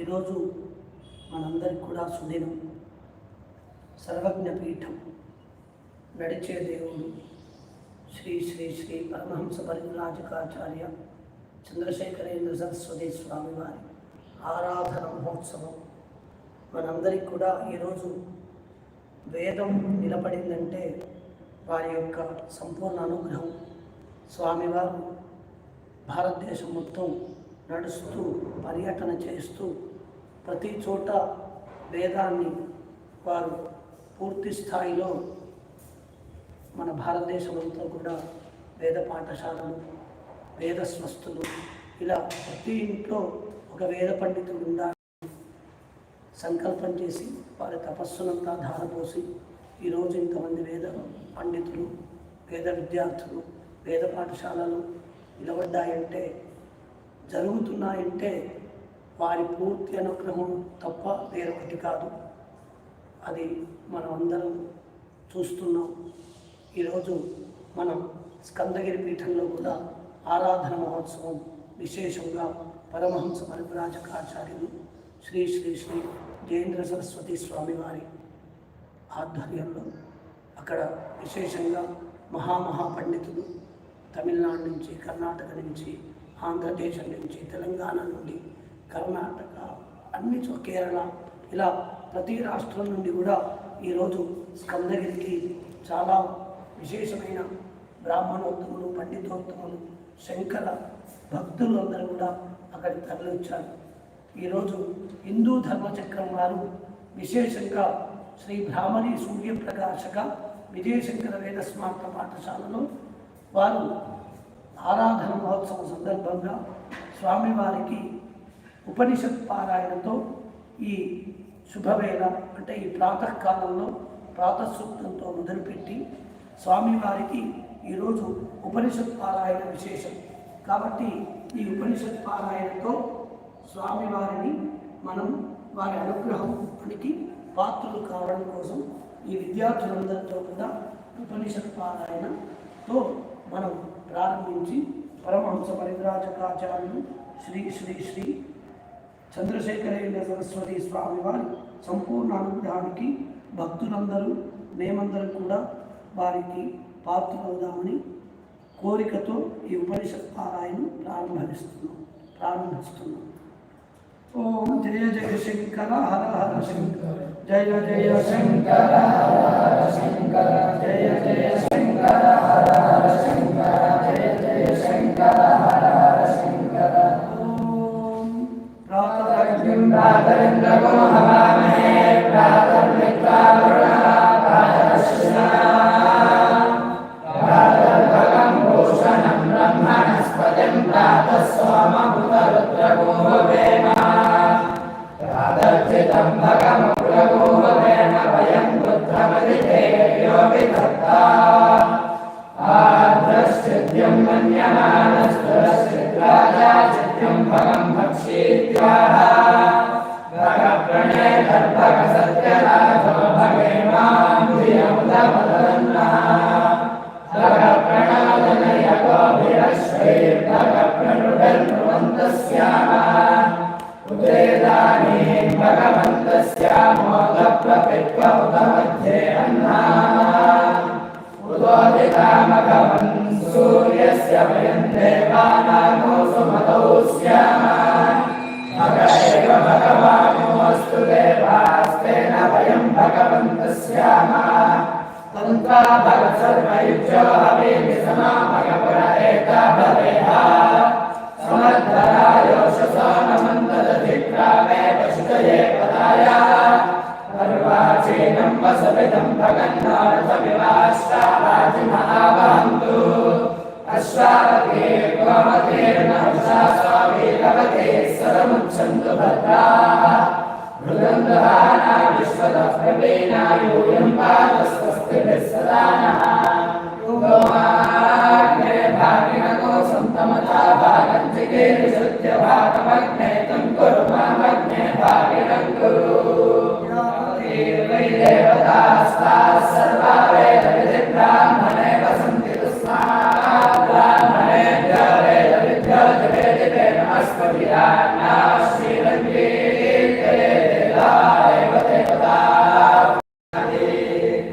ఈరోజు మనందరికి కూడా సుదినం. సర్వజ్ఞ పీఠం నడిచే దేవుడు శ్రీ శ్రీ శ్రీ పరమహంస పరివ్రాజకాచార్య చంద్రశేఖరేంద్ర సరస్వతి స్వామి వారి ఆరాధన మహోత్సవం. మనందరికి కూడా ఈరోజు వేదం నిలబడిందంటే వారి యొక్క సంపూర్ణ అనుగ్రహం. స్వామివారు భారతదేశం మొత్తం నడుస్తూ పర్యటన చేస్తూ ప్రతి చోట వేదాన్ని వారు పూర్తి స్థాయిలో మన భారతదేశం కూడా వేద పాఠశాలలు వేద స్వస్థులు ఇలా ప్రతి ఇంట్లో ఒక వేద పండితుడు ఉండాలి సంకల్పం చేసి వారి తపస్సునంతా ధారపోసి ఈరోజు ఇంతమంది వేద పండితులు వేద విద్యార్థులు వేద పాఠశాలలు నిలబడ్డాయంటే జరుగుతున్నాయంటే వారి పూర్తి అనుగ్రహం తప్ప వేరొకటి కాదు. అది మనం అందరం చూస్తున్నాం. ఈరోజు మనం స్కందగిరి పీఠంలో కూడా ఆరాధన మహోత్సవం విశేషంగా పరమహంస పరిపరాజకాచార్యులు శ్రీ శ్రీ శ్రీ జయేంద్ర సరస్వతి స్వామి వారి ఆధ్వర్యంలో అక్కడ విశేషంగా మహామహాపండితులు తమిళనాడు నుంచి కర్ణాటక నుంచి ఆంధ్రదేశం నుంచి తెలంగాణ నుండి కర్ణాటక అన్ని కేరళ ఇలా ప్రతి రాష్ట్రం నుండి కూడా ఈరోజు స్కందగిరికి చాలా విశేషమైన బ్రాహ్మణోత్తములు పండితోత్తములు శంకర భక్తులు అందరూ కూడా అక్కడికి తరలించారు ఈరోజు హిందూ ధర్మచక్రం వారు విశేషంగా శ్రీ భ్రామరి సూర్యప్రకాశక విజయశంకర వేదస్మార్త పాఠశాలలో వారు ఆరాధన మహోత్సవం సందర్భంగా స్వామివారికి ఉపనిషత్ పారాయణతో ఈ శుభవేళ అంటే ఈ ప్రాతకాలంలో ప్రాతసూక్తంతో మొదలుపెట్టి స్వామివారికి ఈరోజు ఉపనిషత్ పారాయణ విశేషం. కాబట్టి ఈ ఉపనిషత్ పారాయణతో స్వామివారిని మనం వారి అనుగ్రహానికి పాత్రలు కావడం కోసం ఈ విద్యార్థులందరితో కూడా ఉపనిషత్ పారాయణతో మనం ప్రారంభించి పరమహంస పరిద్రాజకాచార్యులు శ్రీ శ్రీ శ్రీ చంద్రశేఖరయ్య సరస్వతి స్వామి వారి సంపూర్ణ అనుగ్రహానికి భక్తులందరూ మేమందరం కూడా వారికి పాత్రవుదామని కోరికతో ఈ ఉపనిషత్ పారాయణం ప్రారంభిస్తున్నాం ప్రారంభిస్తున్నాం ఓం జయ జయ శంకర హర హర శంకర. జయ జయ శంకర హర హర శంకర. జయ జయ శంకర హర హర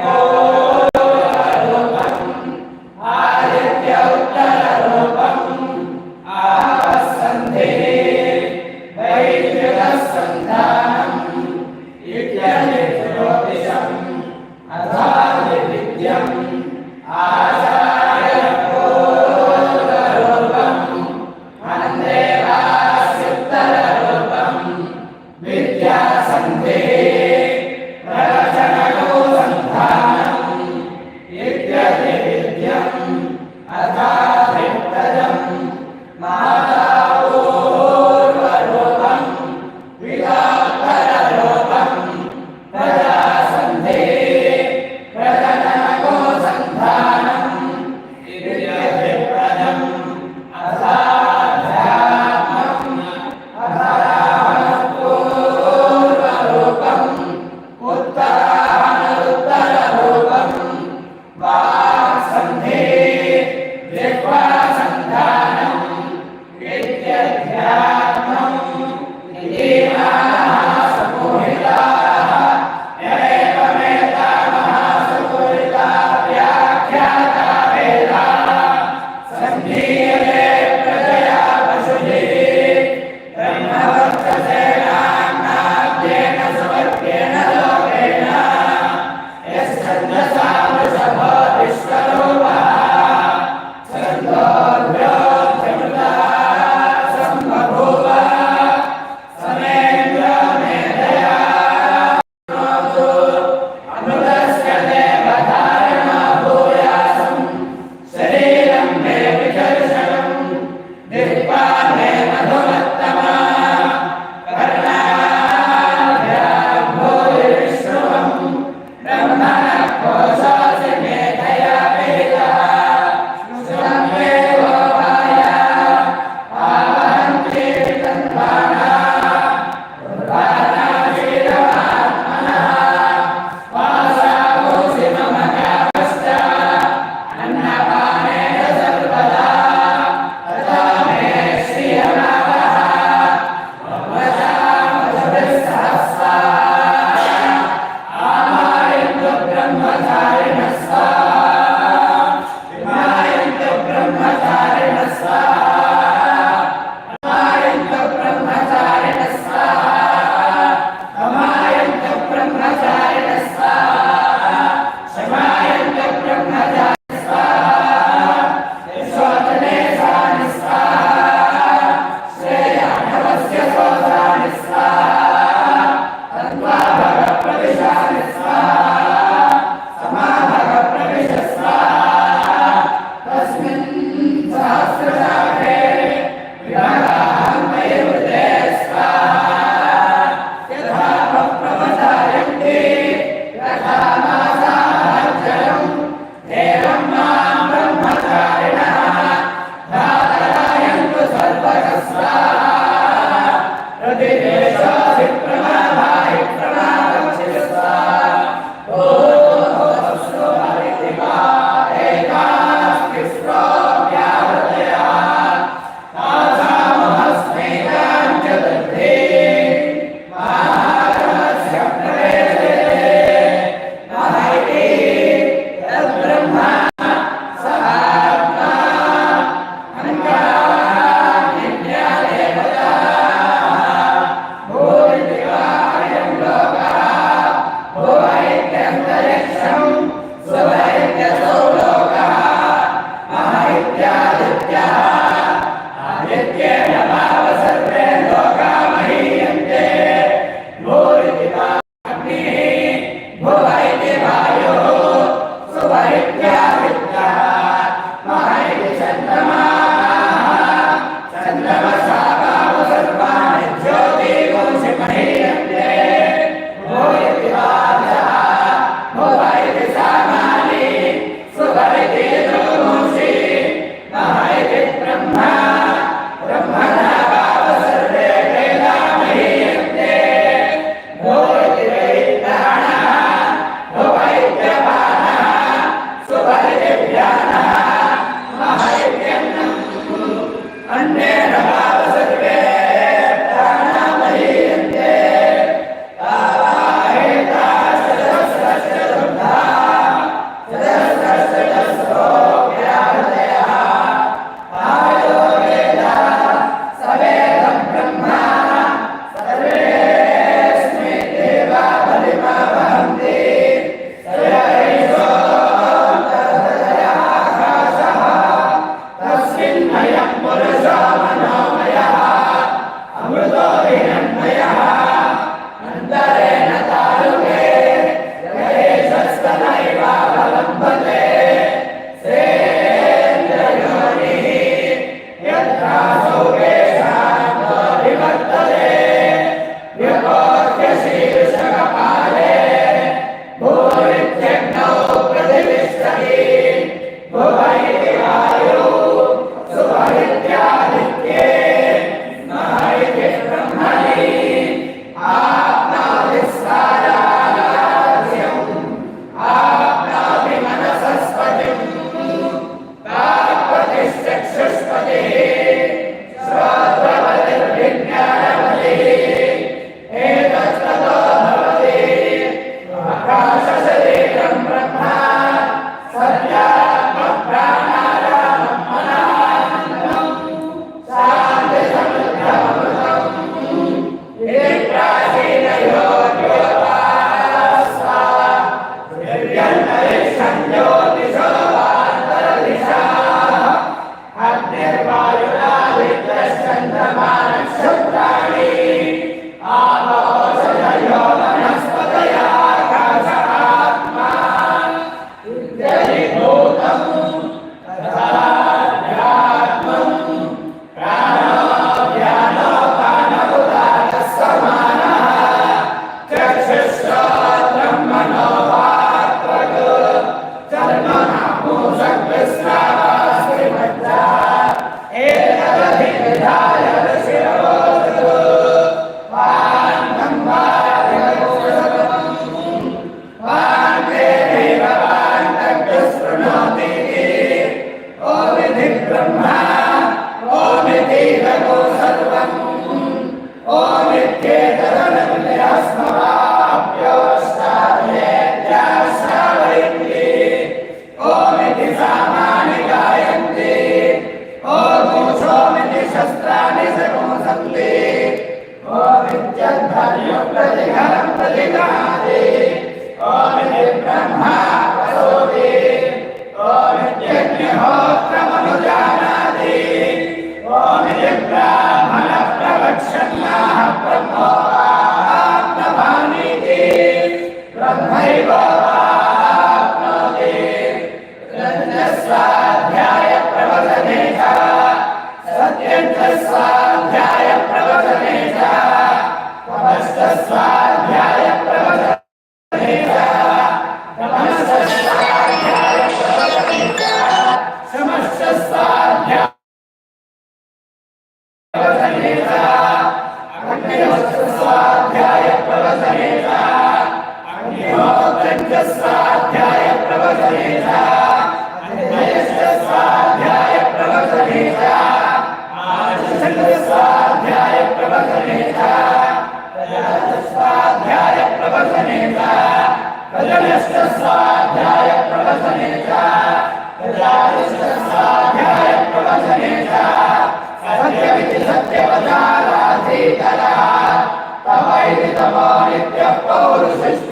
Oh. स्वाध्याय प्रवचने च सत्यं स्वाध्याय प्रवचने च स्वाध्याय Panie, jak Paulus jest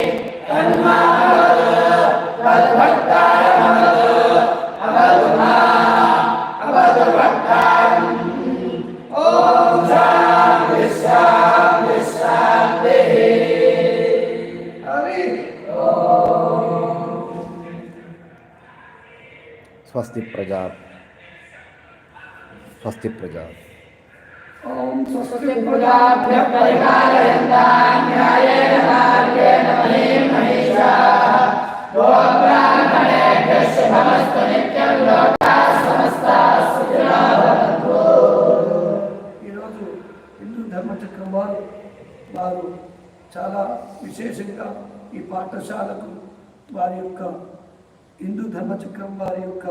Swasti Prajat. Swasti Prajat. सुस्थिपुराभ्यपरिपालयन्तान्यायेन मार्गेण ఈరోజు హిందూ ధర్మచక్రం వారు వారు చాలా విశేషంగా ఈ పాఠశాలకు వారి యొక్క హిందూ ధర్మచక్రం వారి యొక్క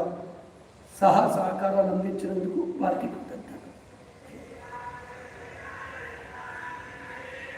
సహా సహకారాలు అందించినందుకు వారికి